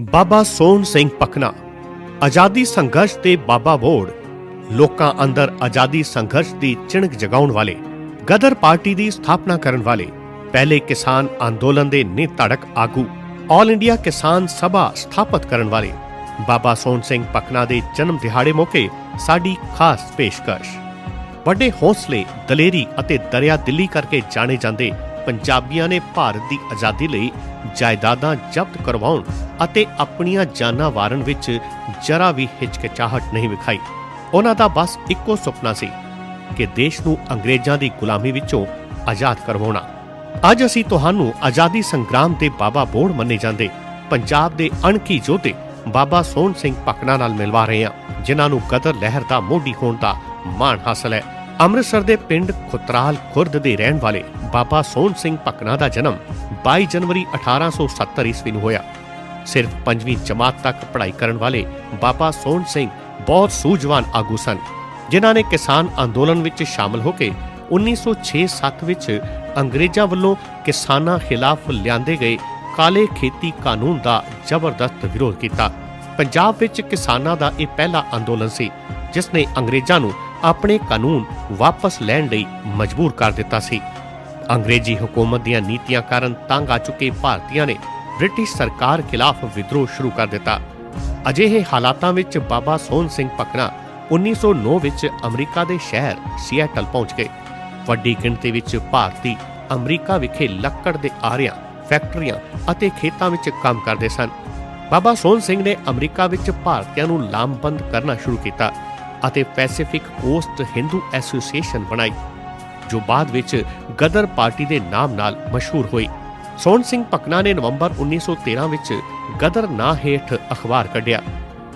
ਬਾਬਾ ਸੋਹਣ ਸਿੰਘ ਪਖਨਾ। ਆਜ਼ਾਦੀ ਸੰਘਰਸ਼ ਤੇ ਬਾਬਾ ਬੋੜ, ਲੋਕਾਂ ਅੰਦਰ ਆਜ਼ਾਦੀ ਸੰਘਰਸ਼ ਦੀ ਚਿਣਕ ਜਗਾਉਣ ਵਾਲੇ, ਗਦਰ ਪਾਰਟੀ ਦੀ ਸਥਾਪਨਾ ਕਰਨ ਵਾਲੇ, ਪਹਿਲੇ ਕਿਸਾਨ ਅੰਦੋਲਨ ਦੇ ਨਿਧੜਕ ਆਗੂ, ਆਲ ਇੰਡੀਆ ਕਿਸਾਨ ਸਭਾ ਸਥਾਪਿਤ ਕਰਨ ਵਾਲੇ, ਬਾਬਾ ਸੋਹਣ ਸਿੰਘ ਪਖਨਾ ਦੇ ਜਨਮ ਦਿਹਾੜੇ ਮੌਕੇ ਸਾਡੀ ਖਾਸ ਪੇਸ਼ਕਸ਼। ਵੱਡੇ ਹੌਸਲੇ, ਦਲੇਰੀ ਅਤੇ ਦਰਿਆ ਦਿੱਲੀ ਕਰਕੇ ਜਾਣੇ ਜਾਂਦੇ ਪੰਜਾਬੀਆਂ ਨੇ ਭਾਰਤ ਦੀ ਆਜ਼ਾਦੀ ਲਈ ਜਾਇਦਾਦਾਂ ਜ਼ਬਤ ਕਰਵਾਉਣ ਅਤੇ ਆਪਣੀਆਂ ਜਾਨਾਂ ਵਾਰਨ ਵਿੱਚ ਜਰਾ ਵੀ ਹਿਚਕਿਚਾਹਟ ਨਹੀਂ ਵਿਖਾਈ। ਉਹਨਾਂ ਦਾ ਬਸ ਇੱਕੋ ਸੁਪਨਾ ਸੀ ਕਿ ਦੇਸ਼ ਨੂੰ ਅੰਗਰੇਜ਼ਾਂ ਦੀ ਗੁਲਾਮੀ ਵਿੱਚੋਂ ਆਜ਼ਾਦ ਕਰਵਾਉਣਾ। ਅੱਜ ਅਸੀਂ ਤੁਹਾਨੂੰ ਆਜ਼ਾਦੀ ਸੰਗਰਾਮ ਦੇ ਬਾਬਾ ਬੋੜ ਮੰਨੇ ਜਾਂਦੇ, ਪੰਜਾਬ ਦੇ ਅਣਖੀ ਜੋਧੇ ਬਾਬਾ ਸੋਹਣ ਸਿੰਘ ਪਕਣਾ ਨਾਲ ਮਿਲਵਾ ਰਹੇ ਹਾਂ, ਜਿਨ੍ਹਾਂ ਨੂੰ ਕਦਰ ਲਹਿਰ ਦਾ ਮੋਢੀ ਹੋਣ ਦਾ ਮਾਣ ਹਾਸਲ ਹੈ। ਅੰਮ੍ਰਿਤਸਰ ਦੇ ਪਿੰਡ ਖੁਤਰਾਲ ਖੁਰਦ ਦੇ ਰਹਿਣ ਵਾਲੇ ਬਾਬਾ ਸੋਹਣ ਸਿੰਘ ਪਕਣਾ ਦਾ ਜਨਮ 22 ਜਨਵਰੀ 1870 ਈਸਵੀ ਨੂੰ ਹੋਇਆ। ਸਿਰਫ ਪੰਜਵੀਂ ਜਮਾਤ ਤੱਕ ਪੜ੍ਹਾਈ ਕਰਨ ਵਾਲੇ ਬਾਬਾ ਸੋਹਣ ਸਿੰਘ ਬਹੁਤ ਸੂਝਵਾਨ ਆਗੂ ਸਨ, ਜਿਨ੍ਹਾਂ ਨੇ ਕਿਸਾਨ ਅੰਦੋਲਨ ਵਿੱਚ ਸ਼ਾਮਲ ਹੋ ਕੇ 1906-7 ਵਿੱਚ ਅੰਗਰੇਜ਼ਾਂ ਵੱਲੋਂ ਕਿਸਾਨਾਂ ਖਿਲਾਫ ਲਿਆਂਦੇ ਗਏ ਕਾਲੇ ਖੇਤੀ ਕਾਨੂੰਨ ਦਾ ਜ਼ਬਰਦਸਤ ਵਿਰੋਧ ਕੀਤਾ। ਪੰਜਾਬ ਵਿੱਚ ਕਿਸਾਨਾਂ ਦਾ ਇਹ ਪਹਿਲਾ ਅੰਦੋਲਨ ਸੀ, ਜਿਸ ਨੇ ਅੰਗਰੇਜ਼ਾਂ ਨੂੰ ਆਪਣੇ ਕਾਨੂੰਨ ਵਾਪਸ ਲੈਣ ਲਈ ਮਜਬੂਰ ਕਰ ਦਿੱਤਾ ਸੀ। ਅੰਗਰੇਜ਼ੀ ਹਕੂਮਤ ਦੀਆਂ ਨੀਤੀਆਂ ਕਾਰਨ ਤੰਗ ਆ ਚੁੱਕੇ ਭਾਰਤੀਆਂ ਨੇ ਬ੍ਰਿਟਿਸ਼ ਸਰਕਾਰ ਖਿਲਾਫ ਵਿਦਰੋਹ ਸ਼ੁਰੂ ਕਰ ਦਿੱਤਾ। ਅਜਿਹੇ ਹਾਲਾਤਾਂ ਵਿੱਚ ਬਾਬਾ ਸੋਹਣ ਸਿੰਘ ਪਕਣਾ 1909 ਵਿੱਚ ਅਮਰੀਕਾ ਦੇ ਸ਼ਹਿਰ ਸੀਐਟਲ ਪਹੁੰਚ ਗਏ। ਵੱਡੀ ਗਿਣਤੀ ਵਿੱਚ ਭਾਰਤੀ ਅਮਰੀਕਾ ਵਿਖੇ ਲੱਕੜ ਦੇ ਆਰਿਆਂ, ਫੈਕਟਰੀਆਂ ਅਤੇ ਖੇਤਾਂ ਵਿੱਚ ਕੰਮ ਕਰਦੇ ਸਨ। ਬਾਬਾ ਸੋਹਣ ਸਿੰਘ ਨੇ ਅਮਰੀਕਾ ਵਿੱਚ ਭਾਰਤੀਆਂ ਨੂੰ ਲਾਮਬੰਦ ਕਰਨਾ ਸ਼ੁਰੂ ਕੀਤਾ। ਅਤੇ ਪੈਸੀਫਿਕ ਕੋਸਟ ਹਿੰਦੂ ਐਸੋਸੀਏਸ਼ਨ ਬਣਾਈ, ਜੋ ਬਾਅਦ ਵਿੱਚ ਗਦਰ ਪਾਰਟੀ ਦੇ ਨਾਮ ਨਾਲ ਮਸ਼ਹੂਰ ਹੋਈ। ਸੋਹਣ ਸਿੰਘ ਪਕਨਾ ਨੇ ਨਵੰਬਰ 1913 ਵਿੱਚ ਗਦਰ ਨਾਂ ਹੇਠ ਅਖਬਾਰ ਕੱਢਿਆ,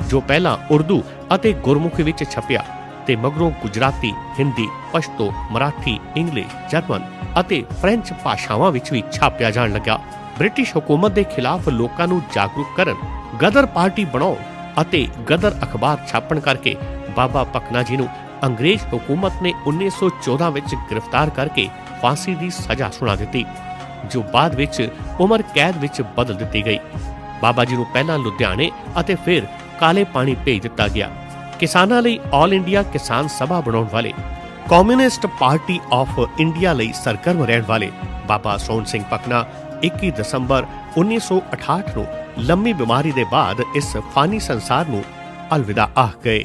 ਜੋ ਪਹਿਲਾਂ ਉਰਦੂ ਅਤੇ ਗੁਰਮੁਖੀ ਵਿੱਚ ਛਪਿਆ ਤੇ ਮਗਰੋਂ ਗੁਜਰਾਤੀ, ਹਿੰਦੀ, ਪਸ਼ਤੋ, ਮਰਾਠੀ, ਇੰਗਲਿਸ਼, ਜਰਮਨ ਅਤੇ ਫ੍ਰੈਂਚ ਭਾਸ਼ਾਵਾਂ ਵਿੱਚ ਵੀ ਛਾਪਿਆ ਜਾਣ ਲੱਗਾ। ਬ੍ਰਿਟਿਸ਼ ਹਕੂਮਤ ਦੇ ਖਿਲਾਫ ਲੋਕਾਂ ਨੂੰ ਜਾਗਰੂਕ ਕਰਨ ਗਦਰ ਪਾਰਟੀ ਬਣਾਓ ਅਤੇ ਗਦਰ ਅਖਬਾਰ ਛਾਪਣ ਕਰਕੇ ਬਾਬਾ ਪਕਨਾ ਜੀ ਨੂੰ ਅੰਗਰੇਜ਼ ਹਕੂਮਤ ਨੇ 1914 ਵਿੱਚ ਗ੍ਰਿਫਤਾਰ ਕਰਕੇ ਫਾਂਸੀ ਦੀ ਸਜ਼ਾ ਸੁਣਾ ਦਿੱਤੀ, ਜੋ ਬਾਅਦ ਵਿੱਚ ਉਮਰ ਕੈਦ ਵਿੱਚ ਬਦਲ ਦਿੱਤੀ ਗਈ। ਬਾਬਾ ਜੀ ਨੂੰ ਪਹਿਲਾਂ ਲੁਧਿਆਣੇ ਅਤੇ ਫਿਰ ਕਾਲੇ ਪਾਣੀ ਭੇਜ ਦਿੱਤਾ ਗਿਆ। ਕਿਸਾਨਾਂ ਲਈ ਆਲ ਇੰਡੀਆ ਕਿਸਾਨ ਸਭਾ ਬਣਾਉਣ ਵਾਲੇ ਕਮਿਊਨਿਸਟ ਪਾਰਟੀ ਆਫ ਇੰਡੀਆ ਲਈ ਸਰਗਰਮ ਰਹਿਣ ਵਾਲੇ ਬਾਬਾ ਸੋਹਣ ਸਿੰਘ ਪਕਨਾ 21 ਦਸੰਬਰ 1968 ਨੂੰ ਲੰਮੀ ਬਿਮਾਰੀ ਦੇ ਬਾਅਦ ਇਸ ਫਾਨੀ ਸੰਸਾਰ ਨੂੰ ਅਲਵਿਦਾ ਆਖ ਗਏ।